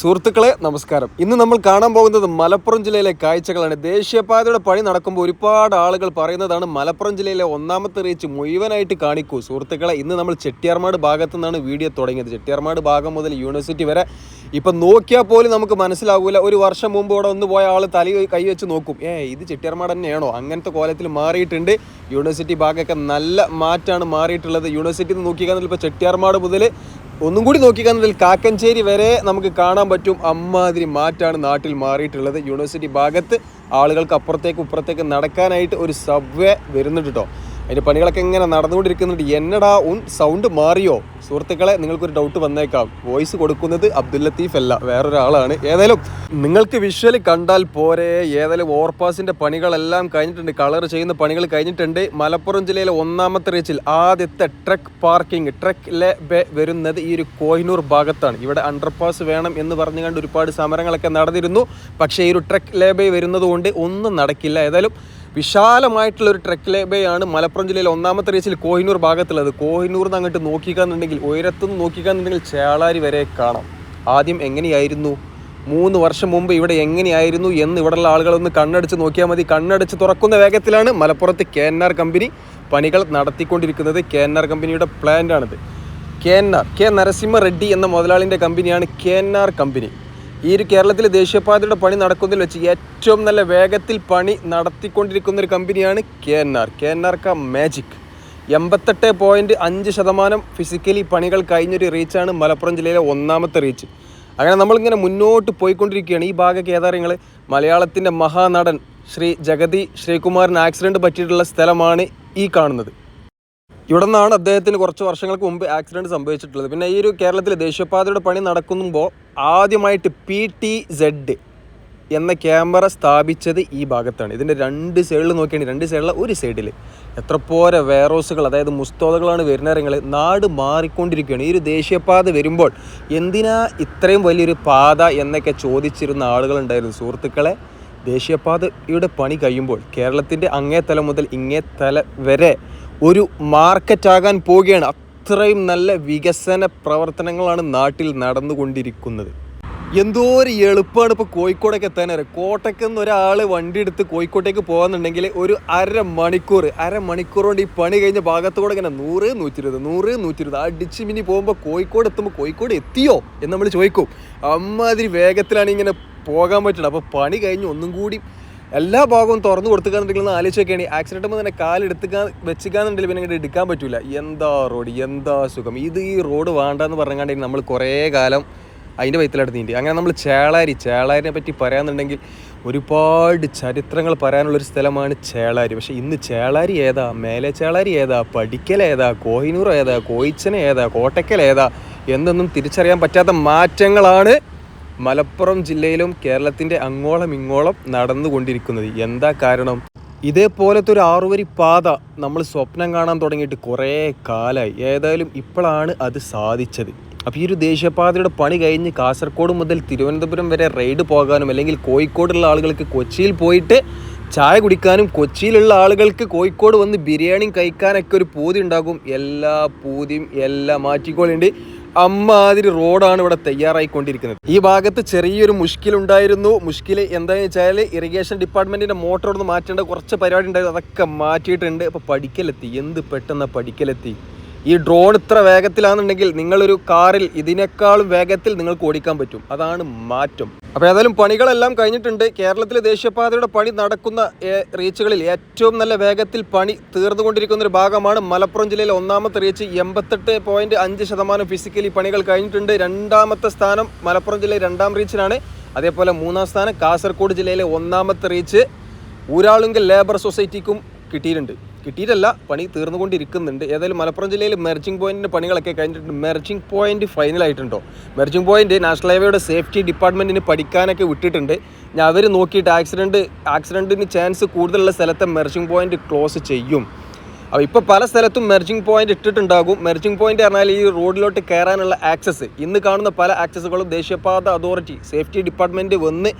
സുഹൃത്തുക്കളെ നമസ്കാരം. ഇന്ന് നമ്മൾ കാണാൻ പോകുന്നത് മലപ്പുറം ജില്ലയിലെ കാഴ്ചകളാണ്. ദേശീയപാതയുടെ പണി നടക്കുമ്പോൾ ഒരുപാട് ആളുകൾ പറയുന്നതാണ് മലപ്പുറം ജില്ലയിലെ ഒന്നാമത്തെ റീച്ച് മുഴുവനായിട്ട് കാണിക്കൂ. സുഹൃത്തുക്കളെ ഇന്ന് നമ്മൾ ചെട്ടിയാർമാട് ഭാഗത്തു നിന്നാണ് വീഡിയോ തുടങ്ങിയത്. ചെട്ടിയാർമാട് ഭാഗം മുതൽ യൂണിവേഴ്സിറ്റി വരെ. ഇപ്പം നോക്കിയാൽ പോലും നമുക്ക് മനസ്സിലാകൂല ഒരു വർഷം മുമ്പ് ഇവിടെ ഒന്ന് പോയ ആൾ തലി കൈ വെച്ച് നോക്കും. ഏ ഇത് ചെട്ടിയാർമാട് തന്നെയാണോ? അങ്ങനത്തെ കോലത്തിൽ മാറിയിട്ടുണ്ട്. യൂണിവേഴ്സിറ്റി ഭാഗമൊക്കെ നല്ല മാറ്റാണ് മാറിയിട്ടുള്ളത്. യൂണിവേഴ്സിറ്റി ഇപ്പോൾ ചെട്ടിയാർമാട് മുതൽ ഒന്നും കൂടി നോക്കിക്കാന്നതിൽ കാക്കഞ്ചേരി വരെ നമുക്ക് കാണാൻ പറ്റും അമ്മാതിരി മാറ്റാണ് നാട്ടിൽ മാറിയിട്ടുള്ളത്. യൂണിവേഴ്സിറ്റി ഭാഗത്ത് ആളുകൾക്ക് അപ്പുറത്തേക്ക് ഇപ്പുറത്തേക്ക് നടക്കാനായിട്ട് ഒരു സബ്വേ വരുന്നുണ്ട് കേട്ടോ അതിന്റെ പണികളൊക്കെ എങ്ങനെ നടന്നുകൊണ്ടിരിക്കുന്നുണ്ട്. എന്നടാ ഉൻ സൗണ്ട് മാറിയോ? സുഹൃത്തുക്കളെ നിങ്ങൾക്കൊരു ഡൗട്ട് വന്നേക്കാം. വോയിസ് കൊടുക്കുന്നത് അബ്ദുൽ ലത്തീഫ് അല്ല വേറൊരാളാണ്. ഏതായാലും നിങ്ങൾക്ക് വിഷ്വൽ കണ്ടാൽ പോരെ. ഏതായാലും ഓവർപാസിന്റെ പണികളെല്ലാം കഴിഞ്ഞിട്ടുണ്ട്. കളർ ചെയ്യുന്ന പണികൾ കഴിഞ്ഞിട്ടുണ്ട്. മലപ്പുറം ജില്ലയിലെ ഒന്നാമത്തെ റീച്ചിൽ ആദ്യത്തെ truck parking truck lay bay വരുന്നത് ഈ ഒരു കോഹിനൂർ ഭാഗത്താണ്. ഇവിടെ അണ്ടർപാസ് വേണം എന്ന് പറഞ്ഞുകൊണ്ട് ഒരുപാട് സമരങ്ങളൊക്കെ നടന്നിരുന്നു. പക്ഷേ ഈ ഒരു ട്രക്ക് ലേബൈ വരുന്നത് കൊണ്ട് ഒന്നും നടക്കില്ല. ഏതായാലും വിശാലമായിട്ടുള്ള ഒരു ട്രക്ക് ലേബയാണ് മലപ്പുറം ജില്ലയിലെ ഒന്നാമത്തെ റീച്ചിൽ കോഹിനൂർ ഭാഗത്തുള്ളത്. കോഹിനൂർ നിന്ന് അങ്ങോട്ട് നോക്കിക്കാന്നുണ്ടെങ്കിൽ ഉയരത്തുനിന്ന് നോക്കിക്കാന്നുണ്ടെങ്കിൽ ചേളാരി വരെ കാണാം. ആദ്യം എങ്ങനെയായിരുന്നു? മൂന്ന് വർഷം മുമ്പ് ഇവിടെ എങ്ങനെയായിരുന്നു എന്ന് ഇവിടെയുള്ള ആളുകളൊന്ന് കണ്ണടച്ച് നോക്കിയാൽ മതി. കണ്ണടച്ച് തുറക്കുന്ന വേഗത്തിലാണ് മലപ്പുറത്ത് കെ എൻ ആർ കമ്പനി പണികൾ നടത്തിക്കൊണ്ടിരിക്കുന്നത്. കെ എൻ ആർ കമ്പനിയുടെ പ്ലാന്റാണിത് K N R K Narasimha Reddy എന്ന മുതലാളിന്റെ കമ്പനിയാണ് കെ എൻ ആർ കമ്പനി. ഈ ഒരു കേരളത്തിൽ ദേശീയപാതയുടെ പണി നടക്കുന്നതിൽ വെച്ച് ഏറ്റവും നല്ല വേഗത്തിൽ പണി നടത്തിക്കൊണ്ടിരിക്കുന്ന ഒരു കമ്പനിയാണ് K N R. K N R ക മാജിക്. എൺപത്തെട്ട് പോയിന്റ് അഞ്ച് ശതമാനം ഫിസിക്കലി പണികൾ കഴിഞ്ഞൊരു റീച്ചാണ് മലപ്പുറം ജില്ലയിലെ ഒന്നാമത്തെ റീച്ച് അങ്ങനെ നമ്മളിങ്ങനെ മുന്നോട്ട് പോയിക്കൊണ്ടിരിക്കുകയാണ്. ഈ ഭാഗമൊക്കെ ഏതാ നിങ്ങൾ മലയാളത്തിന്റെ മഹാനടൻ ശ്രീ ജഗതി ശ്രീകുമാറിന് ആക്സിഡന്റ് പറ്റിയിട്ടുള്ള സ്ഥലമാണ് ഈ കാണുന്നത്. ഇവിടെ നിന്നാണ് അദ്ദേഹത്തിന് കുറച്ച് വർഷങ്ങൾക്ക് മുമ്പ് ആക്സിഡന്റ് സംഭവിച്ചിട്ടുള്ളത്. പിന്നെ ഈ ഒരു കേരളത്തിലെ ദേശീയപാതയുടെ പണി നടക്കുമ്പോൾ ആദ്യമായിട്ട് പി ടി സെഡ് എന്ന ക്യാമറ സ്ഥാപിച്ചത് ഈ ഭാഗത്താണ്. ഇതിന്റെ രണ്ട് സൈഡിൽ നോക്കിയാണ് രണ്ട് സൈഡിലെ ഒരു സൈഡിൽ എത്ര പോരെ വേറോസുകൾ അതായത് മുസ്തോതകളാണ് വരുന്നവരങ്ങൾ നാട് മാറിക്കൊണ്ടിരിക്കുകയാണ്. ഈ ഒരു ദേശീയപാത വരുമ്പോൾ എന്തിനാ ഇത്രയും വലിയൊരു പാത എന്നൊക്കെ ചോദിച്ചിരുന്ന ആളുകളുണ്ടായിരുന്നു. സുഹൃത്തുക്കളെ ദേശീയപാതയുടെ പണി കഴിയുമ്പോൾ കേരളത്തിന്റെ അങ്ങേ തല മുതൽ ഇങ്ങേ തല വരെ ഒരു മാർക്കറ്റാകാൻ പോവുകയാണ്. അത്രയും നല്ല വികസന പ്രവർത്തനങ്ങളാണ് നാട്ടിൽ നടന്നുകൊണ്ടിരിക്കുന്നത്. എന്തോ ഒരു എളുപ്പമാണ് ഇപ്പോൾ കോഴിക്കോടൊക്കെ എത്താനറിയാം കോട്ടയ്ക്ക് നിന്ന് ഒരാൾ വണ്ടി എടുത്ത് കോഴിക്കോട്ടേക്ക് പോകാന്നുണ്ടെങ്കിൽ ഒരു അര മണിക്കൂർ അര മണിക്കൂർ കൊണ്ട് ഈ പണി കഴിഞ്ഞ ഭാഗത്തുകൂടെ ഇങ്ങനെ നൂറ് നൂറ്റി ഇരുപത് നൂറ് നൂറ്റി ഇരുപത് അടിച്ച് മിനി പോകുമ്പോൾ കോഴിക്കോട് എത്തുമ്പോൾ കോഴിക്കോട് എത്തിയോ എന്ന് നമ്മൾ ചോദിക്കും. അമ്മാതിരി വേഗത്തിലാണ് ഇങ്ങനെ പോകാൻ പറ്റുന്നത്. അപ്പോൾ പണി കഴിഞ്ഞ് ഒന്നും കൂടി എല്ലാ ഭാഗവും തുറന്നു കൊടുത്തുകാന്നുണ്ടെങ്കിൽ ആലോചിച്ചൊക്കെയാണ് ആലോചിച്ചൊക്കെയാണ് ആക്സിഡന്റ് തന്നെ കാലെടുത്തുക്കാൻ വെച്ചിക്കാന്നുണ്ടെങ്കിൽ പിന്നെ എടുക്കാൻ പറ്റില്ല എന്താ റോഡ് എന്താ സുഖം? ഇത് ഈ റോഡ് വേണ്ടെന്ന് പറഞ്ഞാണ്ടെങ്കിൽ നമ്മൾ കുറേ കാലം അതിന്റെ വയറ്റിലടത്തിയിട്ട് അങ്ങനെ നമ്മൾ ചേളാരി ചേളാരിനെ പറ്റി പറയാന്നുണ്ടെങ്കിൽ ഒരുപാട് ചരിത്രങ്ങൾ പറയാനുള്ളൊരു സ്ഥലമാണ് ചേളാരി. പക്ഷേ ഇന്ന് ചേളാരി ഏതാ? മേലെ ചേളാരി ഏതാ? പടിക്കൽ ഏതാ? കോഹിനൂർ ഏതാ? കോയിച്ചന ഏതാ? കോട്ടക്കൽ ഏതാ? എന്നൊന്നും തിരിച്ചറിയാൻ പറ്റാത്ത മാറ്റങ്ങളാണ് മലപ്പുറം ജില്ലയിലും കേരളത്തിന്റെ അങ്ങോളം ഇങ്ങോളം നടന്നുകൊണ്ടിരിക്കുന്നത്. എന്താ കാരണം? ഇതേപോലത്തെ ഒരു ആറുവരി പാത നമ്മൾ സ്വപ്നം കാണാൻ തുടങ്ങിയിട്ട് കുറേ കാലമായി ഏതായാലും ഇപ്പോഴാണ് അത് സാധിച്ചത്. അപ്പോൾ ഈ ഒരു ദേശീയപാതയുടെ പണി കഴിഞ്ഞ് കാസർഗോഡ് മുതൽ തിരുവനന്തപുരം വരെ റൈഡ് പോകാനും അല്ലെങ്കിൽ കോഴിക്കോടുള്ള ആളുകൾക്ക് കൊച്ചിയിൽ പോയിട്ട് ചായ കുടിക്കാനും കൊച്ചിയിലുള്ള ആളുകൾക്ക് കോഴിക്കോട് വന്ന് ബിരിയാണിയും കഴിക്കാനൊക്കെ ഒരു പൂതി ഉണ്ടാകും. എല്ലാ പൂതിയും എല്ലാം മാറ്റിക്കൊള്ളുണ്ട് അമ്മാതിരി റോഡാണ് ഇവിടെ തയ്യാറായിക്കൊണ്ടിരിക്കുന്നത്. ഈ ഭാഗത്ത് ചെറിയൊരു മുഷ്കിലുണ്ടായിരുന്നു. മുഷ്കിൽ എന്താണെന്ന് വെച്ചാൽ ഇറിഗേഷൻ ഡിപ്പാർട്ട്മെന്റിന്റെ മോട്ടോർ ഒന്ന് മാറ്റേണ്ട കുറച്ച് പരിപാടി ഉണ്ടായിരുന്നു. അതൊക്കെ മാറ്റിയിട്ടുണ്ട്. അപ്പോൾ പഠിക്കലെത്തി. എന്ത് പെട്ടെന്ന് പഠിക്കലെത്തി? ഈ ഡ്രോൺ ഇത്ര വേഗത്തിലാണെന്നുണ്ടെങ്കിൽ നിങ്ങളൊരു കാറിൽ ഇതിനേക്കാളും വേഗത്തിൽ നിങ്ങൾക്ക് ഓടിക്കാൻ പറ്റും. അതാണ് മാറ്റം. അപ്പോൾ ഏതായാലും പണികളെല്ലാം കഴിഞ്ഞിട്ടുണ്ട്. കേരളത്തിലെ ദേശീയപാതയുടെ പണി നടക്കുന്ന റീച്ചുകളിൽ ഏറ്റവും നല്ല വേഗത്തിൽ പണി തീർന്നുകൊണ്ടിരിക്കുന്ന ഒരു ഭാഗമാണ് മലപ്പുറം ജില്ലയിലെ ഒന്നാമത്തെ റീച്ച്. എൺപത്തെട്ട് പോയിന്റ് അഞ്ച് ശതമാനം ഫിസിക്കലി പണികൾ കഴിഞ്ഞിട്ടുണ്ട്. രണ്ടാമത്തെ സ്ഥാനം മലപ്പുറം ജില്ലയിലെ രണ്ടാം റീച്ചിനാണ്. അതേപോലെ മൂന്നാം സ്ഥാനം കാസർഗോഡ് ജില്ലയിലെ ഒന്നാമത്തെ റീച്ച്. ഊരാളുങ്കൽ ലേബർ സൊസൈറ്റിക്കും കിട്ടിയിട്ടുണ്ട്. കിട്ടിയിട്ടല്ല പണി തീർന്നുകൊണ്ടിരിക്കുന്നുണ്ട്. ഏതായാലും മലപ്പുറം ജില്ലയിൽ മെർജിംഗ് പോയിന്റിന്റെ പണികളൊക്കെ കഴിഞ്ഞിട്ടുണ്ട്. മെർജിംഗ് പോയിന്റ് ഫൈനൽ ആയിട്ടുണ്ടോ? മെർജിംഗ് പോയിന്റ് നാഷണൽ ഹൈവേയുടെ സേഫ്റ്റി ഡിപ്പാർട്ട്മെന്റിന് പഠിക്കാനൊക്കെ വിട്ടിട്ടുണ്ട്. ഞാൻ അവർ നോക്കിയിട്ട് ആക്സിഡന്റ് ആക്സിഡന്റിന് ചാൻസ് കൂടുതലുള്ള സ്ഥലത്തെ മെർജിംഗ് പോയിന്റ് ക്ലോസ് ചെയ്യും. അപ്പോൾ ഇപ്പോൾ പല സ്ഥലത്തും മെർജിംഗ് പോയിന്റ് ഇട്ടിട്ടുണ്ടാകും. മെർജിംഗ് പോയിന്റ് പറഞ്ഞാൽ ഈ റോഡിലോട്ട് കയറാനുള്ള ആക്സസ് ഇന്ന് കാണുന്ന പല ആക്സസുകളും ദേശീയപാത അതോറിറ്റി സേഫ്റ്റി ഡിപ്പാർട്ട്മെന്റ് വന്ന്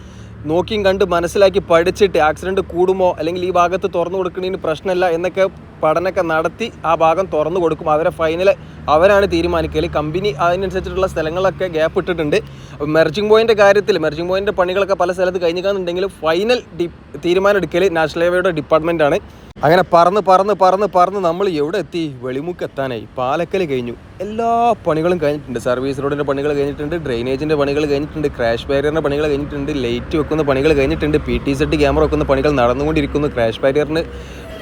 നോക്കിയും കണ്ട് മനസ്സിലാക്കി പഠിച്ചിട്ട് ആക്സിഡന്റ് കൂടുമോ? അല്ലെങ്കിൽ ഈ ഭാഗത്ത് തുറന്നു കൊടുക്കുന്നതിന് പ്രശ്നമില്ല എന്നൊക്കെ പഠനമൊക്കെ നടത്തി ആ ഭാഗം തുറന്നു കൊടുക്കും. അവരെ ഫൈനൽ അവരാണ് തീരുമാനിക്കൽ കമ്പനി അതിനനുസരിച്ചിട്ടുള്ള സ്ഥലങ്ങളൊക്കെ ഗ്യാപ്പ് ഇട്ടിട്ടുണ്ട്. മെർജിംഗ് പോയിന്റ് കാര്യത്തിൽ മെർജിംഗ് പോയിന്റ് പണികളൊക്കെ പല സ്ഥലത്ത് കഴിഞ്ഞിക്കാന്നുണ്ടെങ്കിലും ഫൈനൽ ഡി തീരുമാനം എടുക്കൽ നാഷണൽ ഹൈവേയുടെ ഡിപ്പാർട്ട്മെന്റ് ആണ്. അങ്ങനെ പറന്ന് പറന്ന് പറന്ന് പറന്ന് നമ്മൾ എവിടെ എത്തി? വെളിമുക്ക് എത്താനായി. പാലക്കൽ കഴിഞ്ഞു. എല്ലാ പണികളും കഴിഞ്ഞിട്ടുണ്ട്. സർവീസ് റോഡിന്റെ പണികൾ കഴിഞ്ഞിട്ടുണ്ട്. ഡ്രെയിനേജിന്റെ പണികൾ കഴിഞ്ഞിട്ടുണ്ട്. ക്രാഷ് ബാരിയറിന്റെ പണികൾ കഴിഞ്ഞിട്ടുണ്ട്. ലൈറ്റ് വെക്കുന്ന പണികൾ കഴിഞ്ഞിട്ടുണ്ട്. പി ടി സെറ്റ് ക്യാമറ വെക്കുന്ന പണികൾ നടന്നുകൊണ്ടിരിക്കുന്നു. ക്രാഷ് ബാരിയറിന്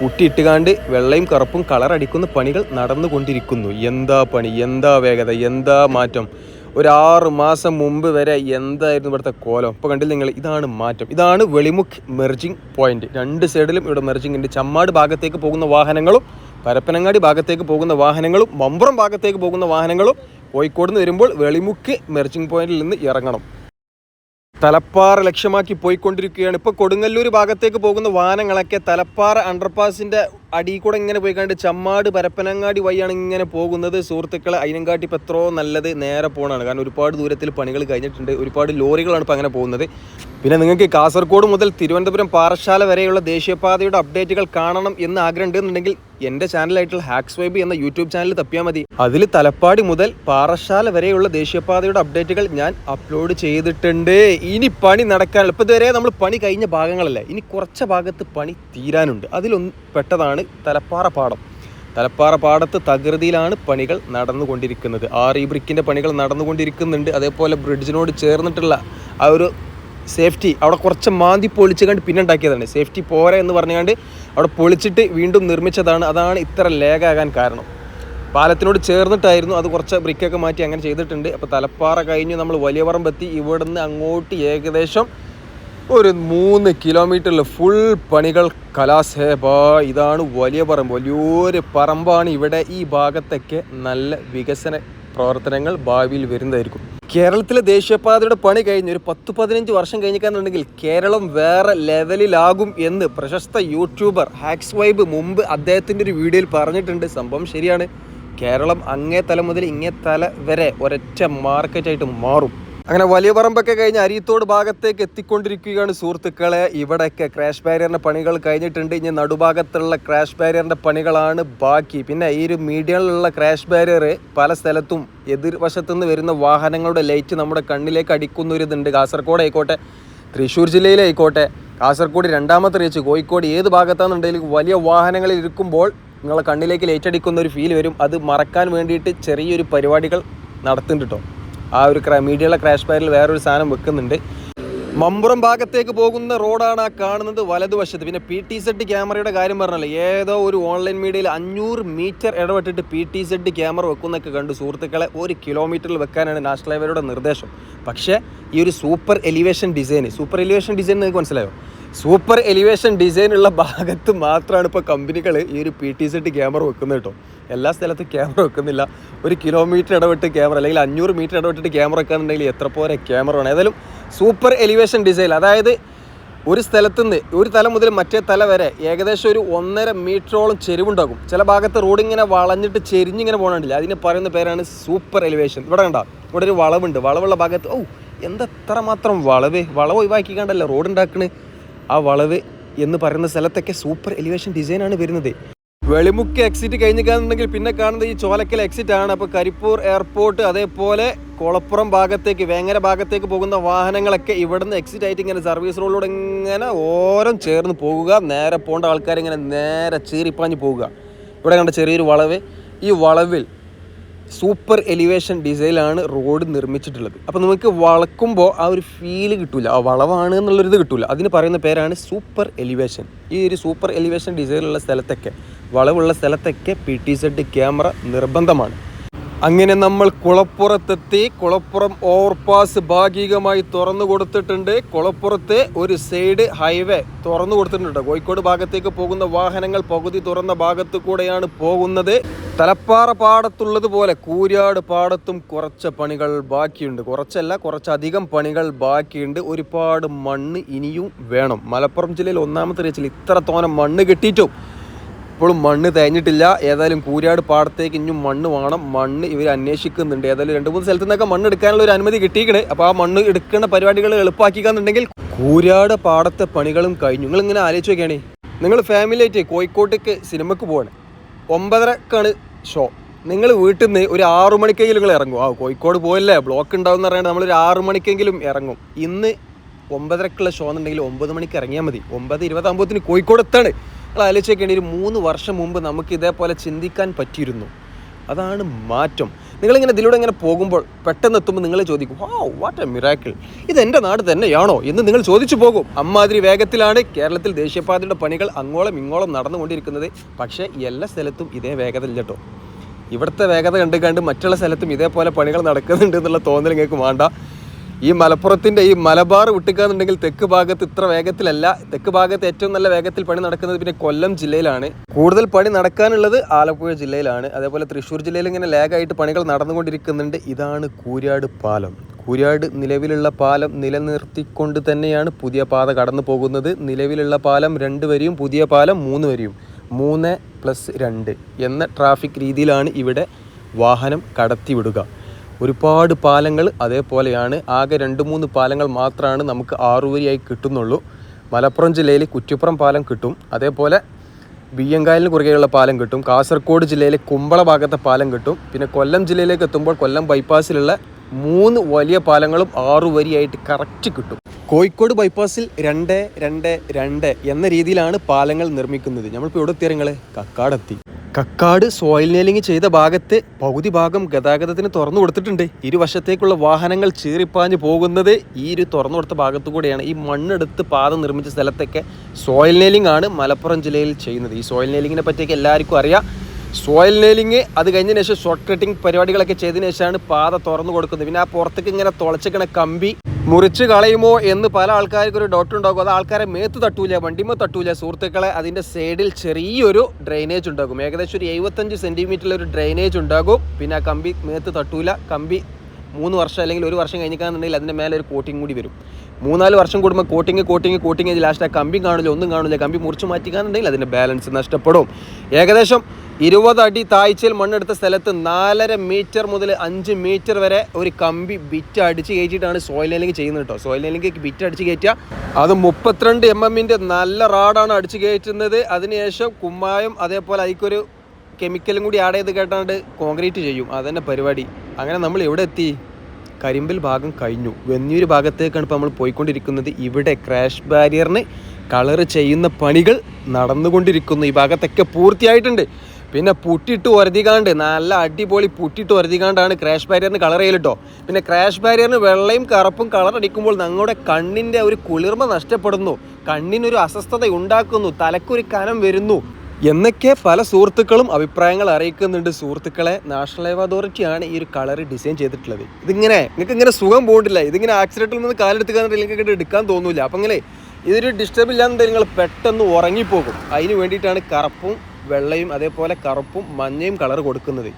പുട്ടിയിട്ടുകാണ്ട് വെള്ളയും കറുപ്പും കളർ അടിക്കുന്ന പണികൾ നടന്നുകൊണ്ടിരിക്കുന്നു. എന്താ പണി? എന്താ വേഗത? എന്താ മാറ്റം? ഒരു മാസം മുമ്പ് വരെ എന്തായിരുന്നു ഇവിടുത്തെ കോലം? ഇപ്പോൾ കണ്ടില്ല നിങ്ങൾ ഇതാണ് മാറ്റം. ഇതാണ് വെളിമുഖ് മെർജിങ് പോയിന്റ് രണ്ട് സൈഡിലും ഇവിടെ മെർജിങ് ഉണ്ട്. ചമ്മാട് ഭാഗത്തേക്ക് പോകുന്ന വാഹനങ്ങളും പരപ്പനങ്ങാടി ഭാഗത്തേക്ക് പോകുന്ന വാഹനങ്ങളും മമ്പുറം ഭാഗത്തേക്ക് പോകുന്ന വാഹനങ്ങളും കോഴിക്കോട് നിന്ന് വരുമ്പോൾ വെളിമുക്ക് മെർജിങ് പോയിന്റിൽ നിന്ന് ഇറങ്ങണം. തലപ്പാറ ലക്ഷ്യമാക്കി പോയിക്കൊണ്ടിരിക്കുകയാണ്. ഇപ്പോൾ കൊടുങ്ങല്ലൂർ ഭാഗത്തേക്ക് പോകുന്ന വാഹനങ്ങളൊക്കെ തലപ്പാറ അണ്ടർപാസിന്റെ അടി കൂടെ ഇങ്ങനെ പോയി കണ്ട് ചമ്മാട് പരപ്പനങ്ങാടി വഴിയാണ് ഇങ്ങനെ പോകുന്നത്. സുഹൃത്തുക്കളെ അതിനങ്കാട്ടി ഇപ്പോൾ എത്രയോ നല്ലത് നേരെ പോകണമാണ് കാരണം ഒരുപാട് ദൂരത്തിൽ പണികൾ കഴിഞ്ഞിട്ടുണ്ട്. ഒരുപാട് ലോറികളാണ് ഇപ്പോൾ അങ്ങനെ പോകുന്നത്. പിന്നെ നിങ്ങൾക്ക് കാസർഗോഡ് മുതൽ തിരുവനന്തപുരം പാറശാല വരെയുള്ള ദേശീയപാതയുടെ അപ്ഡേറ്റുകൾ കാണണം എന്ന് ആഗ്രഹം ഉണ്ടെന്നുണ്ടെങ്കിൽ എന്റെ ചാനലായിട്ടുള്ള ഹാക്സ് വൈബ് എന്ന യൂട്യൂബ് ചാനൽ തപ്പിയാൽ മതി. അതിൽ തലപ്പാടി മുതൽ പാറശാല വരെയുള്ള ദേശീയപാതയുടെ അപ്ഡേറ്റുകൾ ഞാൻ അപ്ലോഡ് ചെയ്തിട്ടുണ്ട്. ഇനി പണി നടക്കാനുള്ള ഇപ്പോൾ ഇതുവരെ നമ്മൾ പണി കഴിഞ്ഞ ഭാഗങ്ങളല്ല? ഇനി കുറച്ച് ഭാഗത്ത് പണി തീരാനുണ്ട്. അതിലൊന്ന് പെട്ടതാണ് തലപ്പാറ പാടം. തലപ്പാറ പാടത്ത് തകൃതിയിലാണ് പണികൾ നടന്നുകൊണ്ടിരിക്കുന്നത്. ആർ ഈ ബ്രിക്കിന്റെ പണികൾ നടന്നുകൊണ്ടിരിക്കുന്നുണ്ട്. അതേപോലെ ബ്രിഡ്ജിനോട് ചേർന്നിട്ടുള്ള ആ ഒരു സേഫ്റ്റി അവിടെ കുറച്ച് മാന്തി പൊളിച്ച് കണ്ട് പിന്നെ ഉണ്ടാക്കിയതാണ്. സേഫ്റ്റി പോരാ എന്ന് പറഞ്ഞുകൊണ്ട് അവിടെ പൊളിച്ചിട്ട് വീണ്ടും നിർമ്മിച്ചതാണ്. അതാണ് ഇത്ര ലേഖാകാൻ കാരണം. പാലത്തിനോട് ചേർന്നിട്ടായിരുന്നു അത് കുറച്ച് ബ്രിക്കൊക്കെ മാറ്റി അങ്ങനെ ചെയ്തിട്ടുണ്ട്. അപ്പോൾ തലപ്പാറ കഴിഞ്ഞ് നമ്മൾ വലിയ പറമ്പെത്തി ഇവിടുന്ന് അങ്ങോട്ട് ഏകദേശം ഒരു മൂന്ന് കിലോമീറ്ററിൽ ഫുൾ പണികൾ കലാസേബ. ഇതാണ് വലിയ പറമ്പ് വലിയൊരു പറമ്പാണ്. ഇവിടെ ഈ ഭാഗത്തൊക്കെ നല്ല വികസന പ്രവർത്തനങ്ങൾ ഭാവിയിൽ വരുന്നതായിരിക്കും. കേരളത്തിലെ ദേശീയപാതയുടെ പണി കഴിഞ്ഞ് ഒരു പത്ത് പതിനഞ്ച് വർഷം കഴിഞ്ഞിക്കാന്നുണ്ടെങ്കിൽ കേരളം വേറെ ലെവലിലാകും എന്ന് പ്രശസ്ത യൂട്യൂബർ ഹാക്സ് വൈബ് മുമ്പ് അദ്ദേഹത്തിന്റെ ഒരു വീഡിയോയിൽ പറഞ്ഞിട്ടുണ്ട്. സംഭവം ശരിയാണ്. കേരളം അങ്ങേ തല മുതൽ ഇങ്ങേ തല വരെ ഒരൊറ്റ മാർക്കറ്റായിട്ട് മാറും. അങ്ങനെ വലിയ പറമ്പൊക്കെ കഴിഞ്ഞ് അരിയത്തോട് ഭാഗത്തേക്ക് എത്തിക്കൊണ്ടിരിക്കുകയാണ് സുഹൃത്തുക്കളെ. ഇവിടെയൊക്കെ ക്രാഷ് ബാരിയറിന്റെ പണികൾ കഴിഞ്ഞിട്ടുണ്ട്. ഇനി നടുഭാഗത്തുള്ള ക്രാഷ് ബാരിയറിന്റെ പണികളാണ് ബാക്കി. പിന്നെ ഈ ഒരു മീഡിയയിലുള്ള ക്രാഷ് ബാരിയർ പല സ്ഥലത്തും എതിർവശത്തു നിന്ന് വരുന്ന വാഹനങ്ങളുടെ ലൈറ്റ് നമ്മുടെ കണ്ണിലേക്ക് അടിക്കുന്ന ഒരു ഇതുണ്ട്. കാസർഗോഡ് ആയിക്കോട്ടെ തൃശ്ശൂർ ജില്ലയിലായിക്കോട്ടെ കാസർഗോഡ് രണ്ടാമത്തെ റീച്ച് കോഴിക്കോട് ഏത് ഭാഗത്താണെന്നുണ്ടെങ്കിലും വലിയ വാഹനങ്ങളിൽ ഇരിക്കുമ്പോൾ നിങ്ങളെ കണ്ണിലേക്ക് ലൈറ്റ് അടിക്കുന്ന ഒരു ഫീൽ വരും. അത് മറക്കാൻ വേണ്ടിയിട്ട് ചെറിയൊരു പരിപാടികൾ നടത്തുന്നുണ്ട് കേട്ടോ ആ ഒരു ക്രാ മീഡിയയിലെ ക്രാഷ് ബാരിൽ വേറൊരു സാധനം വെക്കുന്നുണ്ട്. മമ്പുറം ഭാഗത്തേക്ക് പോകുന്ന റോഡാണ് ആ കാണുന്നത് വലതുവശത്ത്. പിന്നെ പി ടി സെഡ് ക്യാമറയുടെ കാര്യം പറഞ്ഞല്ലോ. ഏതോ ഒരു ഓൺലൈൻ മീഡിയയിൽ അഞ്ഞൂറ് മീറ്റർ ഇടപെട്ടിട്ട് പി ടി സെഡ് ക്യാമറ വെക്കുന്നൊക്കെ കണ്ടു സുഹൃത്തുക്കളെ. ഒരു കിലോമീറ്ററിൽ വെക്കാനാണ് നാഷണൽ ഹൈവേയുടെ നിർദ്ദേശം. പക്ഷേ ഈ ഒരു super elevation design super elevation design നിങ്ങൾക്ക് മനസ്സിലായോ? സൂപ്പർ എലിവേഷൻ ഡിസൈൻ ഉള്ള ഭാഗത്ത് മാത്രമാണ് ഇപ്പോൾ കമ്പനികൾ ഈ ഒരു പി ടി സെഡ് ക്യാമറ വെക്കുന്നത് കേട്ടോ. എല്ലാ സ്ഥലത്തും ക്യാമറ വെക്കുന്നില്ല. ഒരു കിലോമീറ്റർ ഇടവിട്ട് ക്യാമറ അല്ലെങ്കിൽ അഞ്ഞൂറ് മീറ്റർ ഇടവിട്ടിട്ട് ക്യാമറ വെക്കാന്നുണ്ടെങ്കിൽ എത്ര പോരെ ക്യാമറ വേണം. ഏതായാലും സൂപ്പർ എലിവേഷൻ ഡിസൈൻ അതായത് ഒരു സ്ഥലത്തു നിന്ന് ഒരു തല മുതൽ മറ്റേ തല വരെ ഏകദേശം ഒരു ഒന്നര മീറ്ററോളം ചെരിവുണ്ടാകും. ചില ഭാഗത്ത് റോഡ് ഇങ്ങനെ വളഞ്ഞിട്ട് ചെരിഞ്ഞിങ്ങനെ പോകണില്ല അതിന് പറയുന്ന പേരാണ് സൂപ്പർ എലിവേഷൻ ഇവിടെ കണ്ട? ഇവിടെ ഒരു വളവുണ്ട്. വളവുള്ള ഭാഗത്ത് ഓ എന്താ എത്ര മാത്രം വളവ്? വളവ് ഒഴിവാക്കി കണ്ടല്ലോ റോഡ് ഉണ്ടാക്കണ് ആ വളവ് എന്ന് പറയുന്ന സ്ഥലത്തൊക്കെ സൂപ്പർ എലിവേഷൻ ഡിസൈനാണ് വരുന്നത്. വെളിമുക്ക് എക്സിറ്റ് കഴിഞ്ഞിക്കാന്നുണ്ടെങ്കിൽ പിന്നെ കാണുന്നത് ഈ ചോലക്കൽ എക്സിറ്റ് ആണ്. അപ്പോൾ കരിപ്പൂർ എയർപോർട്ട് അതേപോലെ കുളപ്പുറം ഭാഗത്തേക്ക് വേങ്ങര ഭാഗത്തേക്ക് പോകുന്ന വാഹനങ്ങളൊക്കെ ഇവിടുന്ന് എക്സിറ്റ് ആയിട്ട് ഇങ്ങനെ സർവീസ് റോഡിലൂടെ ഇങ്ങനെ ഓരം ചേർന്ന് പോകുക. നേരെ പോകേണ്ട ആൾക്കാർ ഇങ്ങനെ നേരെ ചീറിപ്പാഞ്ഞ് പോവുക ഇവിടെ കണ്ട ചെറിയൊരു വളവ്. ഈ വളവിൽ സൂപ്പർ എലിവേഷൻ ഡിസൈനിലാണ് റോഡ് നിർമ്മിച്ചിട്ടുള്ളത്. അപ്പോൾ നമുക്ക് വളക്കുമ്പോൾ ആ ഒരു ഫീൽ കിട്ടില്ല ആ വളവാണ് എന്നുള്ളൊരിത് കിട്ടില്ല അതിന് പറയുന്ന പേരാണ് സൂപ്പർ എലിവേഷൻ ഈ ഒരു സൂപ്പർ എലിവേഷൻ ഡിസൈനുള്ള സ്ഥലത്തൊക്കെ വളവുള്ള സ്ഥലത്തൊക്കെ പി ടി സെഡ് ക്യാമറ നിർബന്ധമാണ്. അങ്ങനെ നമ്മൾ കുളപ്പുറത്തെത്തി കുളപ്പുറം ഓവർപാസ് ഭാഗികമായി തുറന്നു കൊടുത്തിട്ടുണ്ട്. കുളപ്പുറത്തെ ഒരു സൈഡ് ഹൈവേ തുറന്നു കൊടുത്തിട്ടുണ്ട്. കോഴിക്കോട് ഭാഗത്തേക്ക് പോകുന്ന വാഹനങ്ങൾ പകുതി തുറന്ന ഭാഗത്തു കൂടെയാണ് പോകുന്നത്. തലപ്പാറ പാടത്തുള്ളതുപോലെ കൂരാട് പാടത്തും കുറച്ച് പണികൾ ബാക്കിയുണ്ട്. കുറച്ചല്ല കുറച്ചധികം പണികൾ ബാക്കിയുണ്ട്. ഒരുപാട് മണ്ണ് ഇനിയും വേണം. മലപ്പുറം ജില്ലയിൽ ഒന്നാമത്തെ ഇത്ര തോനെ മണ്ണ് കിട്ടിയിട്ടും ഇപ്പോഴും മണ്ണ് തേഞ്ഞിട്ടില്ല. ഏതായാലും കൂരാട് പാടത്തേക്ക് ഇനിയും മണ്ണ് വേണം. മണ്ണ് ഇവർ അന്വേഷിക്കുന്നുണ്ട്. ഏതായാലും രണ്ട് മൂന്ന് സ്ഥലത്തു നിന്നൊക്കെ മണ്ണ് എടുക്കാനുള്ള ഒരു അനുമതി കിട്ടിയിട്ടുണ്ട് അപ്പോൾ ആ മണ്ണ് എടുക്കുന്ന പരിപാടികൾ എളുപ്പമാക്കിക്കാന്നുണ്ടെങ്കിൽ കൂരാട് പാടത്തെ പണികളും കഴിഞ്ഞു. നിങ്ങൾ ഇങ്ങനെ ആലോചിച്ച് നോക്കിയാണേ. നിങ്ങൾ ഫാമിലി ആയിട്ട് കോഴിക്കോട്ടേക്ക് സിനിമക്ക് പോകണേ ഒമ്പതരക്കാണ് ഷോ നിങ്ങൾ വീട്ടിൽ നിന്ന് ഒരു ആറു മണിക്കെങ്കിലും നിങ്ങൾ ഇറങ്ങും. ആ കോഴിക്കോട് പോയല്ലേ ബ്ലോക്ക് ഉണ്ടാവും എന്ന് പറയുന്നത് നമ്മളൊരു ആറു മണിക്കെങ്കിലും ഇറങ്ങും. ഇന്ന് ഒമ്പതരക്കുള്ള ഷോ എന്നുണ്ടെങ്കിൽ ഒമ്പത് മണിക്ക് ഇറങ്ങിയാൽ മതി. ഒമ്പത് ഇരുപതാകുമ്പോഴത്തിന് കോഴിക്കോട് എത്താണ്? നിങ്ങൾ ആലോചിച്ച് ഒരു മൂന്ന് വർഷം മുമ്പ് നമുക്ക് ഇതേപോലെ ചിന്തിക്കാൻ പറ്റിയിരുന്നു. അതാണ് മാറ്റം. നിങ്ങളിങ്ങനെ ഇതിലൂടെ ഇങ്ങനെ പോകുമ്പോൾ പെട്ടെന്ന് എത്തുമ്പോൾ നിങ്ങൾ ചോദിക്കും വാ വാട്ട് എ മിറാക്കിൾ ഇത് എന്റെ നാട് തന്നെയാണോ? എന്ന് നിങ്ങൾ ചോദിച്ചു പോകും. അമ്മാതിരി വേഗത്തിലാണ് കേരളത്തിൽ ദേശീയപാതയുടെ പണികൾ അങ്ങോളം ഇങ്ങോളം നടന്നുകൊണ്ടിരിക്കുന്നത്. പക്ഷേ എല്ലാ സ്ഥലത്തും ഇതേ വേഗത ഇല്ല കേട്ടോ ഇവിടുത്തെ വേഗത കണ്ട് കണ്ട് മറ്റുള്ള സ്ഥലത്തും ഇതേപോലെ പണികൾ നടക്കുന്നുണ്ട് എന്നുള്ള തോന്നൽ നിങ്ങൾക്ക് വേണ്ട. ഈ മലപ്പുറത്തിന്റെ ഈ മലബാർ വിട്ടുക്കാന്നുണ്ടെങ്കിൽ തെക്ക് ഭാഗത്ത് ഇത്ര വേഗത്തിലല്ല. തെക്ക് ഭാഗത്ത് ഏറ്റവും നല്ല വേഗത്തിൽ പണി നടക്കുന്നത് പിന്നെ കൊല്ലം ജില്ലയിലാണ്. കൂടുതൽ പണി നടക്കാനുള്ളത് ആലപ്പുഴ ജില്ലയിലാണ്. അതേപോലെ തൃശ്ശൂർ ജില്ലയിൽ ഇങ്ങനെ ലാഗായിട്ട് പണികൾ നടന്നുകൊണ്ടിരിക്കുന്നുണ്ട്. ഇതാണ് കൂരാട് പാലം. കുര്യാട് നിലവിലുള്ള പാലം നിലനിർത്തിക്കൊണ്ട് തന്നെയാണ് പുതിയ പാത കടന്നു പോകുന്നത്. നിലവിലുള്ള പാലം രണ്ട് വരിയും പുതിയ പാലം മൂന്ന് വരിയും. മൂന്ന് പ്ലസ് രണ്ട് എന്ന ട്രാഫിക് രീതിയിലാണ് ഇവിടെ വാഹനം കടത്തിവിടുക. ഒരുപാട് പാലങ്ങൾ അതേപോലെയാണ്. ആകെ രണ്ട് മൂന്ന് പാലങ്ങൾ മാത്രമാണ് നമുക്ക് ആറുവരിയായി കിട്ടുന്നുള്ളൂ. മലപ്പുറം ജില്ലയിൽ കുറ്റിപ്പുറം പാലം കിട്ടും. അതേപോലെ ബിയ്യങ്കായലിന് കുറുകെയുള്ള പാലം കിട്ടും. കാസർഗോഡ് ജില്ലയിലെ കുമ്പള ഭാഗത്തെ പാലം കിട്ടും. പിന്നെ കൊല്ലം ജില്ലയിലേക്ക് എത്തുമ്പോൾ കൊല്ലം ബൈപ്പാസിലുള്ള മൂന്ന് വലിയ പാലങ്ങളും ആറു വരിയായിട്ട് കറക്റ്റ് കിട്ടും. കോഴിക്കോട് ബൈപ്പാസിൽ രണ്ട് രണ്ട് രണ്ട് എന്ന രീതിയിലാണ് പാലങ്ങൾ നിർമ്മിക്കുന്നത്. നമ്മളിപ്പോൾ എവിടെ എത്തിയ കക്കാടെത്തി കക്കാട് സോയിൽ നെയിലിംഗ് ചെയ്ത ഭാഗത്ത് പകുതി ഭാഗം ഗതാഗതത്തിന് തുറന്നു കൊടുത്തിട്ടുണ്ട്. ഇരുവശത്തേക്കുള്ള വാഹനങ്ങൾ ചീറിപ്പാഞ്ഞ് പോകുന്നത് ഈ ഒരു തുറന്നു കൊടുത്ത ഭാഗത്തു കൂടെയാണ്. ഈ മണ്ണെടുത്ത് പാത നിർമ്മിച്ച സ്ഥലത്തൊക്കെ സോയിൽ നെയിലിംഗ് ആണ് മലപ്പുറം ജില്ലയിൽ ചെയ്യുന്നത്. ഈ സോയിൽ നെയിലിങ്ങിനെ പറ്റിയൊക്കെ എല്ലാവർക്കും അറിയാം. സോയിൽ നെയിലിംഗ് അത് കഴിഞ്ഞതിന് ശേഷം ഷോർട്ട് കട്ടിങ് പരിപാടികളൊക്കെ ചെയ്തതിന് ശേഷമാണ് പാത തുറന്നു കൊടുക്കുന്നത്. പിന്നെ ആ പുറത്തേക്ക് ഇങ്ങനെ തുളച്ചിക്കണ കമ്പി മുറിച്ച് കളയുമോ എന്ന് പല ആൾക്കാർക്ക് ഒരു ഡൗട്ട് ഉണ്ടാകും. അത് ആൾക്കാരെ മേത്ത് തട്ടൂല വണ്ടിമേ തട്ടൂല. സുഹൃത്തുക്കളെ അതിന്റെ സൈഡിൽ ചെറിയൊരു ഡ്രെയിനേജ് ഉണ്ടാകും. ഏകദേശം ഒരു എഴുപത്തഞ്ച് സെന്റിമീറ്ററിൽ ഒരു ഡ്രെയിനേജ് ഉണ്ടാകും. പിന്നെ ആ കമ്പി മേത്ത് തട്ടൂല. കമ്പി മൂന്ന് വർഷം അല്ലെങ്കിൽ ഒരു വർഷം കഴിഞ്ഞിക്കാന്നുണ്ടെങ്കിൽ അതിന്റെ മേലെ ഒരു കോട്ടിങ് കൂടി വരും. മൂന്നാൽ വർഷം കൂടുമ്പോൾ കോട്ടിങ് കോട്ടിങ് കോട്ടിങ് ലാസ്റ്റ് ആ കമ്പി കാണില്ല ഒന്നും കാണില്ല. കമ്പി മുറിച്ച് മാറ്റിക്കാന്നുണ്ടെങ്കിൽ അതിന്റെ ബാലൻസ് നഷ്ടപ്പെടും. ഏകദേശം ഇരുപത് അടി താഴ്ചയിൽ മണ്ണെടുത്ത സ്ഥലത്ത് നാലര മീറ്റർ മുതൽ അഞ്ച് മീറ്റർ വരെ ഒരു കമ്പി ബിറ്റ് അടിച്ച് കയറ്റിയിട്ടാണ് സോയിൽ നെല്ലിങ് ചെയ്യുന്നത് കേട്ടോ സോയിൽ നെല്ലിങ് ബിറ്റ് അടിച്ച് കയറ്റുക. അത് മുപ്പത്തിരണ്ട് എം എമ്മിന്റെ നല്ല റാഡാണ് അടിച്ച് കയറ്റുന്നത്. അതിനുശേഷം കുമ്മായും അതേപോലെ അതിക്കൊരു കെമിക്കലും കൂടി ആഡ് ചെയ്ത് കേട്ടാണ്ട് കോൺക്രീറ്റ് ചെയ്യും. അതന്നെ പരിപാടി. അങ്ങനെ നമ്മൾ എവിടെ എത്തി? കരിമ്പിൽ ഭാഗം കഴിഞ്ഞു. വെന്നിയൂർ ഭാഗത്തേക്കാണ് ഇപ്പോൾ നമ്മൾ പോയിക്കൊണ്ടിരിക്കുന്നത്. ഇവിടെ ക്രാഷ് ബാരിയറിന് കളർ ചെയ്യുന്ന പണികൾ നടന്നുകൊണ്ടിരിക്കുന്നു. ഈ ഭാഗത്തൊക്കെ പൂർത്തിയായിട്ടുണ്ട്. പിന്നെ പുട്ടിട്ട് ഒരതികാണ്ട് നല്ല അടിപൊളി പുട്ടിട്ട് ഒരതികാണ്ടാണ് ക്രാഷ് ബാരിയറിന് കളർ ചെയ്യലിട്ടോ പിന്നെ ക്രാഷ് ബാരിയറിന് വെള്ളയും കറുപ്പും കളർ അടിക്കുമ്പോൾ ഞങ്ങളുടെ കണ്ണിന്റെ ഒരു കുളിർമ നഷ്ടപ്പെടുന്നു. കണ്ണിനൊരു അസ്വസ്ഥത ഉണ്ടാക്കുന്നു തലക്കൊരു കനം വരുന്നു. എന്നൊക്കെ പല സുഹൃത്തുക്കളും അഭിപ്രായങ്ങൾ അറിയിക്കുന്നുണ്ട്. സുഹൃത്തുക്കളെ നാഷണൽ ഹൈവേ അതോറിറ്റിയാണ് ഈ ഒരു കളർ ഡിസൈൻ ചെയ്തിട്ടുള്ളത്. ഇതിങ്ങനെ നിങ്ങൾക്ക് ഇങ്ങനെ സുഖം പോകില്ല ഇതിങ്ങനെ ആക്സിഡന്റിൽ നിന്ന് കാലെടുത്ത് നിങ്ങൾക്ക് എടുക്കാൻ തോന്നില്ല. അപ്പം ഇങ്ങനെ ഇതൊരു ഡിസ്റ്റർബ് ഇല്ലാന്നുണ്ടെങ്കിൽ നിങ്ങൾ പെട്ടെന്ന് ഉറങ്ങിപ്പോകും. അതിന് വേണ്ടിയിട്ടാണ് കറുപ്പും വെള്ളയും അതേപോലെ കറുപ്പും മഞ്ഞയും കളർ കൊടുക്കുന്നത്.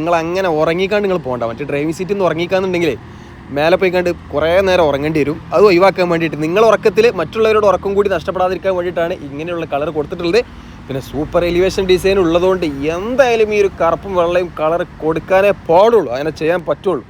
നിങ്ങൾ അങ്ങനെ ഉറങ്ങിക്കാണ്ട് നിങ്ങൾ പോകണ്ട. മറ്റേ ഡ്രൈവിംഗ് സീറ്റിൽ നിന്ന് ഉറങ്ങിക്കാന്നുണ്ടെങ്കിലേ മേലെ പോയി കുറേ നേരം ഉറങ്ങേണ്ടി വരും. അത് ഒഴിവാക്കാൻ വേണ്ടിയിട്ട് നിങ്ങൾ ഉറക്കത്തിൽ മറ്റുള്ളവരോട് ഉറക്കം കൂടി നഷ്ടപ്പെടാതിരിക്കാൻ വേണ്ടിയിട്ടാണ് ഇങ്ങനെയുള്ള കളർ കൊടുത്തിട്ടുള്ളത്. പിന്നെ സൂപ്പർ എലിവേഷൻ ഡിസൈൻ ഉള്ളതുകൊണ്ട് എന്തായാലും ഈ ഒരു കറുപ്പും വെള്ളയും കളർ കൊടുക്കാനേ പാടുള്ളൂ. അങ്ങനെ ചെയ്യാൻ പറ്റുള്ളൂ.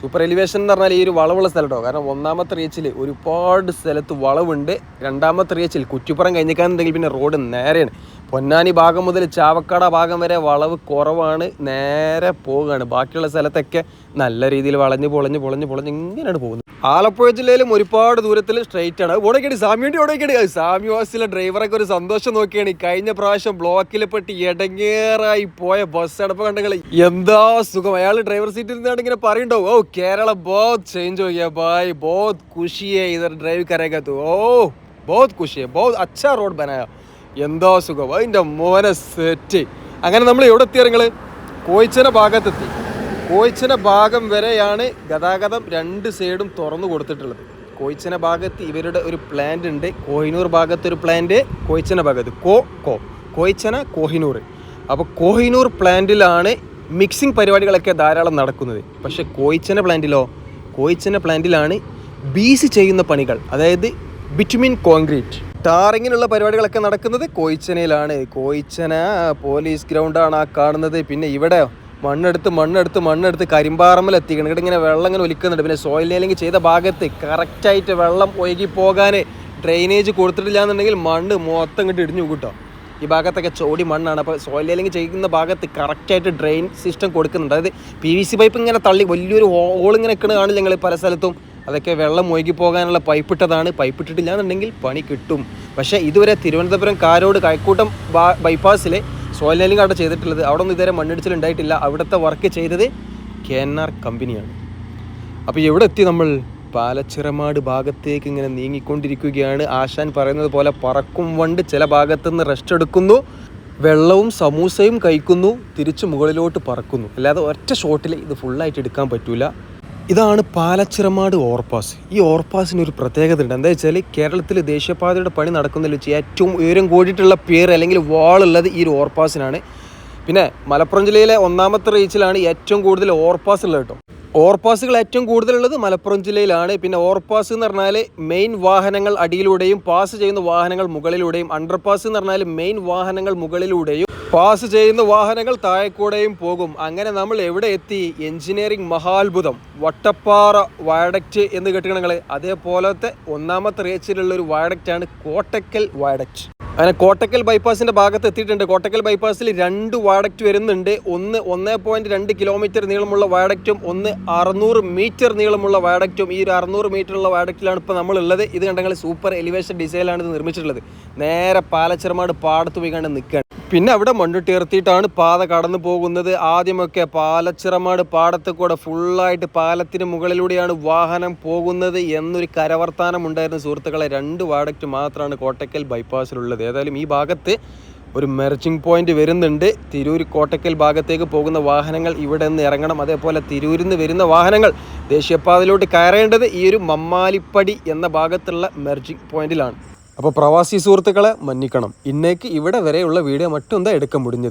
സൂപ്പർ എലിവേഷൻ എന്ന് പറഞ്ഞാൽ ഈ ഒരു വളവുള്ള സ്ഥലട്ടോ. കാരണം ഒന്നാമത്തെ റീച്ചിൽ ഒരുപാട് സ്ഥലത്ത് വളവുണ്ട്. രണ്ടാമത്തെ റീച്ചിൽ കുറ്റിപ്പുറം കഴിഞ്ഞേക്കാന്നുണ്ടെങ്കിൽ പിന്നെ റോഡ് നേരെയാണ്. പൊന്നാനി ഭാഗം മുതൽ ചാവക്കാട ഭാഗം വരെ വളവ് കുറവാണ്. നേരെ പോവുകയാണ്. ബാക്കിയുള്ള സ്ഥലത്തൊക്കെ നല്ല രീതിയിൽ വളഞ്ഞ് പൊളഞ്ഞ് പൊളഞ്ഞ് പൊളഞ്ഞ് ഇങ്ങനെയാണ് പോകുന്നത്. ആലപ്പുഴ ജില്ലയിലും ഒരുപാട് ദൂരത്തിൽ സ്ട്രൈറ്റ് ആണ്. ഓടേക്കടി സാമ്യുണ്ട് ഓടേക്കടി സാമ്യുവാസിലെ ഡ്രൈവറൊക്കെ ഒരു സന്തോഷം നോക്കിയാണ്. കഴിഞ്ഞ പ്രാവശ്യം ബ്ലോക്കിൽ പെട്ട് ഇടങ്ങേറായി പോയ ബസ് അടപ്പ് കണ്ടെങ്കിൽ എന്താ സുഖം? അയാൾ ഡ്രൈവർ സീറ്റിൽ നിന്നാണ് ഇങ്ങനെ പറയണ്ടോ ഓ കേരള ബോത്ത് ചേഞ്ച് ഹോ ബായ് ബോത്ത് ഖുഷിയെ ഇതർ ഡ്രൈവ് കരേക്കാത്തു ഓ ബോത്ത് ഖുഷിയെ ബോത്ത് അച്ഛാ റോഡ് ബനായ. എന്താ സുഖം. അതിന്റെ മോനെ സെറ്റ്. അങ്ങനെ നമ്മൾ എവിടെ എത്തിയ നിങ്ങൾ കോയിച്ചന ഭാഗത്തെത്തി. കോയിച്ചന ഭാഗം വരെയാണ് ഗതാഗതം രണ്ട് സൈഡും തുറന്നു കൊടുത്തിട്ടുള്ളത്. കോയിച്ചന ഭാഗത്ത് ഇവരുടെ ഒരു പ്ലാന്റ് ഉണ്ട്. കോഹിനൂർ ഭാഗത്ത് ഒരു പ്ലാന്റ് കോയിച്ചന ഭാഗത്ത് കോ കോ. കോയിച്ചന കോഹിനൂർ. അപ്പോൾ കോഹിനൂർ പ്ലാന്റിലാണ് മിക്സിംഗ് പരിപാടികളൊക്കെ ധാരാളം നടക്കുന്നത്. പക്ഷേ കോയിച്ചന പ്ലാന്റിലോ കോയിച്ചന പ്ലാന്റിലാണ് ബീസ് ചെയ്യുന്ന പണികൾ. അതായത് ബിറ്റുമിൻ കോൺക്രീറ്റ് ടാറിങ്ങിനുള്ള പരിപാടികളൊക്കെ നടക്കുന്നത് കോയിച്ചനയിലാണ്. കോയിച്ചന പോലീസ് ഗ്രൗണ്ടാണ് ആ കാണുന്നത്. പിന്നെ ഇവിടെ മണ്ണെടുത്ത് മണ്ണെടുത്ത് മണ്ണെടുത്ത് കരിമ്പാറമ്മൽ എത്തിക്കണം ഇവിടെ ഇങ്ങനെ വെള്ളം ഇങ്ങനെ ഒലിക്കുന്നുണ്ട്. പിന്നെ സോയിൽ നെയിലിംഗ് ചെയ്ത ഭാഗത്ത് കറക്റ്റായിട്ട് വെള്ളം ഒഴുകി പോകാൻ ഡ്രെയിനേജ് കൊടുത്തിട്ടില്ല എന്നുണ്ടെങ്കിൽ മണ്ണ് മൊത്തം ഇങ്ങോട്ട് ഇടിഞ്ഞു കൂട്ടോ ഈ ഭാഗത്തൊക്കെ ചോടി മണ്ണാണ്. അപ്പോൾ സോയിൽ ലെവലിംഗ് ചെയ്യുന്ന ഭാഗത്ത് കറക്റ്റായിട്ട് ഡ്രെയിൻ സിസ്റ്റം കൊടുക്കുന്നുണ്ട്. അതായത് പി വി സി പൈപ്പ് ഇങ്ങനെ തള്ളി വലിയൊരു ഹോൾ ഇങ്ങനെ നിൽക്കുന്നത് കാണില്ല ഞങ്ങൾ പല സ്ഥലത്തും അതൊക്കെ വെള്ളം ഒഴുകി പോകാനുള്ള പൈപ്പ് ഇട്ടതാണ് പൈപ്പ് ഇട്ടിട്ടില്ല എന്നുണ്ടെങ്കിൽ പണി കിട്ടും. പക്ഷേ ഇതുവരെ തിരുവനന്തപുരം കാരോട് കൈക്കൂട്ടം ബൈപ്പാസിൽ സോയിൽ അവിടെ ചെയ്തിട്ടുള്ളത്. അവിടെ ഒന്നും ഇതുവരെ മണ്ണിടിച്ചിലുണ്ടായിട്ടില്ല. അവിടുത്തെ വർക്ക് ചെയ്തത് കെ എൻ ആർ കമ്പനിയാണ്. അപ്പോൾ എവിടെ എത്തി നമ്മൾ? പാലച്ചിറമാട് ഭാഗത്തേക്ക് ഇങ്ങനെ നീങ്ങിക്കൊണ്ടിരിക്കുകയാണ്. ആശാൻ പറയുന്നത് പോലെ പറക്കും വണ്ട് ചില ഭാഗത്തുനിന്ന് റെസ്റ്റ് എടുക്കുന്നു. വെള്ളവും സമൂസയും കഴിക്കുന്നു. തിരിച്ച് മുകളിലോട്ട് പറക്കുന്നു. അല്ലാതെ ഒറ്റ ഷോട്ടിൽ ഇത് ഫുള്ളായിട്ട് എടുക്കാൻ പറ്റൂല. ഇതാണ് പാലച്ചിറമാട് ഓവർപാസ്. ഈ ഓവർപാസിന് ഒരു പ്രത്യേകത ഉണ്ട് എന്താ വെച്ചാൽ കേരളത്തിൽ ദേശീയപാതയുടെ പണി നടക്കുന്നതിൽ വെച്ച് ഏറ്റവും ഉയരം കൂടിയിട്ടുള്ള പേര് അല്ലെങ്കിൽ വാളുള്ളത് ഈ ഒരു ഓവർപാസിനാണ്. പിന്നെ മലപ്പുറം ജില്ലയിലെ ഒന്നാമത്തെ റീച്ചിലാണ് ഏറ്റവും കൂടുതൽ ഓവർപാസ് ഉള്ളത് കേട്ടോ. ഓവർപാസുകൾ ഏറ്റവും കൂടുതലുള്ളത് മലപ്പുറം ജില്ലയിലാണ്. പിന്നെ ഓവർപാസ് എന്ന് പറഞ്ഞാൽ മെയിൻ വാഹനങ്ങൾ അടിയിലൂടെയും പാസ് ചെയ്യുന്ന വാഹനങ്ങൾ മുകളിലൂടെയും അണ്ടർപാസ് എന്ന് പറഞ്ഞാൽ മെയിൻ വാഹനങ്ങൾ മുകളിലൂടെയും പാസ് ചെയ്യുന്ന വാഹനങ്ങൾ താഴെക്കൂടെയും പോകും. അങ്ങനെ നമ്മൾ എവിടെ എത്തി? എഞ്ചിനീയറിംഗ് മഹാത്ഭുതം. വട്ടപ്പാറ വയഡക്റ്റ് എന്ന് നിങ്ങൾ അതേപോലത്തെ ഒന്നാമത്തെ റേച്ചിലുള്ള ഒരു വയഡക്റ്റാണ് കോട്ടക്കൽ വയഡക്റ്റ്. അങ്ങനെ കോട്ടക്കൽ ബൈപ്പാസിന്റെ ഭാഗത്ത് എത്തിയിട്ടുണ്ട്. കോട്ടക്കൽ ബൈപ്പാസിൽ രണ്ട് വാഡക്റ്റ് വരുന്നുണ്ട്. ഒന്ന് ഒന്നേ പോയിന്റ് രണ്ട് കിലോമീറ്റർ നീളമുള്ള വാഡക്റ്റും ഒന്ന് അറുന്നൂറ് മീറ്റർ നീളമുള്ള വാഡക്റ്റും. ഈ ഒരു അറുന്നൂറ് മീറ്ററുള്ള വാഡക്റ്റിലാണ് ഇപ്പോൾ നമ്മളുള്ളത്. ഇത് കണ്ടെങ്കിൽ സൂപ്പർ എലിവേഷൻ ഡിസൈനിലാണ് ഇത് നിർമ്മിച്ചിട്ടുള്ളത്. നേരെ പാലച്ചിറമാട് പാടത്ത് പോയി കണ്ട് നിൽക്കുകയാണ് പിന്നെ അവിടെ മണ്ണിട്ടുയർത്തിയിട്ടാണ് പാത കടന്നു പോകുന്നത്. ആദ്യമൊക്കെ പാലച്ചിറമാട് പാടത്ത് കൂടെ ഫുള്ളായിട്ട് പാലത്തിന് മുകളിലൂടെയാണ് വാഹനം പോകുന്നത് എന്നൊരു കരവർത്താനം ഉണ്ടായിരുന്ന സുഹൃത്തുക്കളെ രണ്ട് വാഡക്റ്റ് മാത്രമാണ് കോട്ടക്കൽ ബൈപ്പാസിലുള്ളത്. ഏതായാലും ഈ ഭാഗത്ത് ഒരു മെർജിംഗ് പോയിന്റ് വരുന്നുണ്ട്. തിരൂർ കോട്ടക്കൽ ഭാഗത്തേക്ക് പോകുന്ന വാഹനങ്ങൾ ഇവിടെ നിന്ന് ഇറങ്ങണം. അതേപോലെ തിരൂരിൽ നിന്ന് വരുന്ന വാഹനങ്ങൾ ദേശീയപാതയിലോട്ട് കയറേണ്ടത് ഈ ഒരു മമ്മാലിപ്പടി എന്ന ഭാഗത്തുള്ള മെർജിംഗ് പോയിന്റിലാണ് അപ്പോൾ പ്രവാസി സുഹൃത്തുക്കളെ മന്നിക്കണം. ഇന്നേക്ക് ഇവിടെ വരെയുള്ള വീഡിയോ മറ്റൊന്നാ എടുക്കാൻ മുടിഞ്ഞത്